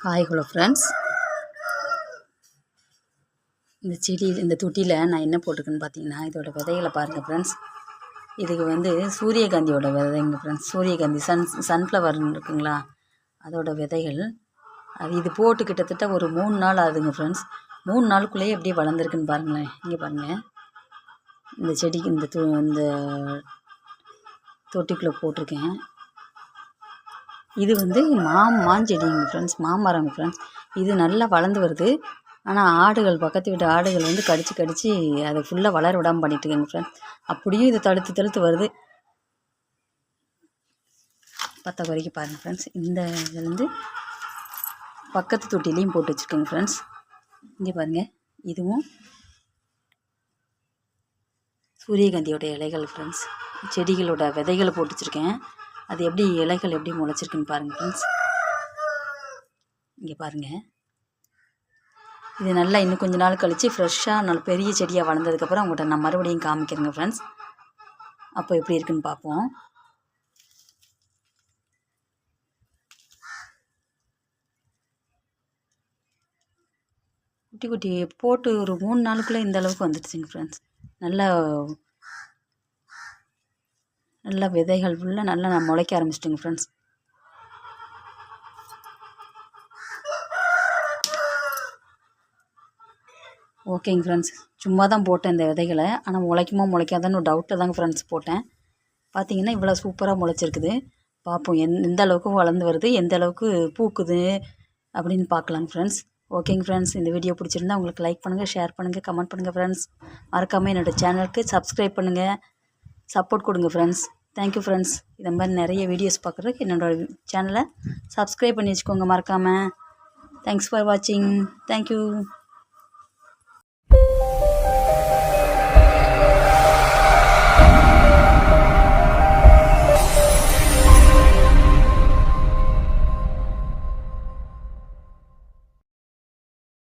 Hi hello friends இந்த செடி இந்த தொட்டியில் நான் என்ன போட்டிருக்கேன்னு பார்த்தீங்கன்னா இதோட விதைகளை பாருங்கள் ஃப்ரெண்ட்ஸ் இதுக்கு வந்து சூரியகாந்தியோட விதைங்க ஃப்ரெண்ட்ஸ் சூரியகாந்தி சன் சன்ஃப்ளவர் இருக்குங்களா? அதோட விதைகள். அது இது போட்டு கிட்டத்தட்ட ஒரு மூணு நாள் ஆகுதுங்க ஃப்ரெண்ட்ஸ் மூணு நாளுக்குள்ளேயே எப்படி வளர்ந்துருக்குன்னு பாருங்களேன். இங்கே பாருங்கள் இந்த செடிக்கு இந்த து இந்த தொட்டிக்குள்ளே போட்டிருக்கேன். இது வந்து மா மாஞ்செடிங்க ஃப்ரெண்ட்ஸ் மாமரங்க ஃப்ரெண்ட்ஸ் இது நல்லா வளர்ந்து வருது. ஆனால் ஆடுகள் பக்கத்து வீட்டு ஆடுகள் வந்து கடித்து கடித்து அதை ஃபுல்லாக வளர விடாமல் பண்ணிட்டு இருக்கேங்க ஃப்ரெண்ட்ஸ் அப்படியும் இது தடுத்து தடுத்து வருது. பத்த வரைக்கும் பாருங்கள் ஃப்ரெண்ட்ஸ் இந்த இதில் வந்து பக்கத்து தொட்டிலையும் போட்டு வச்சுருக்கேங்க ஃப்ரெண்ட்ஸ் இங்கே பாருங்கள் இதுவும் சூரியகாந்தியோட இலைகள் ஃப்ரெண்ட்ஸ் செடிகளோட விதைகளை போட்டு வச்சுருக்கேன். அது எப்படி இலைகள் எப்படி முளைச்சிருக்குன்னு பாருங்கள் ஃப்ரெண்ட்ஸ் இங்கே பாருங்கள் இது நல்லா இன்னும் கொஞ்ச நாள் கழித்து ஃப்ரெஷ்ஷாக நல்ல பெரிய செடியாக வளர்ந்ததுக்கப்புறம் உங்கள்கிட்ட நான் மறுபடியும் காமிக்கிறேங்க ஃப்ரெண்ட்ஸ் அப்போ எப்படி இருக்குன்னு பார்ப்போம். குட்டி குட்டி போட்டு ஒரு மூணு நாளுக்குள்ளே இந்த அளவுக்கு வந்துடுச்சுங்க ஃப்ரெண்ட்ஸ் நல்லா நல்லா விதைகள் ஃபுல்லாக நல்லா நான் முளைக்க ஆரம்பிச்சிட்டுங்க ஃப்ரெண்ட்ஸ் ஓகேங்க ஃப்ரெண்ட்ஸ் சும்மா தான் போட்டேன் இந்த விதைகளை. ஆனால் முளைக்குமா முளைக்காதான்னு ஒரு டவுட்டில் தாங்க ஃப்ரெண்ட்ஸ் போட்டேன். பார்த்தீங்கன்னா இவ்வளோ சூப்பராக முளைச்சிருக்குது. பார்ப்போம் எந் எந்த அளவுக்கு வளர்ந்து வருது எந்த அளவுக்கு பூக்குது அப்படின்னு பார்க்கலாங்க ஃப்ரெண்ட்ஸ் ஓகேங்க ஃப்ரெண்ட்ஸ் இந்த வீடியோ பிடிச்சிருந்தா உங்களுக்கு லைக் பண்ணுங்கள் ஷேர் பண்ணுங்கள் கமெண்ட் பண்ணுங்கள் ஃப்ரெண்ட்ஸ் மறக்காமல் என்னோடய சேனலுக்கு சப்ஸ்கிரைப் பண்ணுங்கள் சப்போர்ட் கொடுங்க ஃப்ரெண்ட்ஸ் தேங்க்யூ ஃப்ரெண்ட்ஸ் இதை மாதிரி நிறைய வீடியோஸ் பார்க்குறதுக்கு என்னோடய சேனலை சப்ஸ்கிரைப் பண்ணி வச்சுக்கோங்க மறக்காமல் தேங்க்ஸ் ஃபார் வாட்சிங் தேங்க்யூ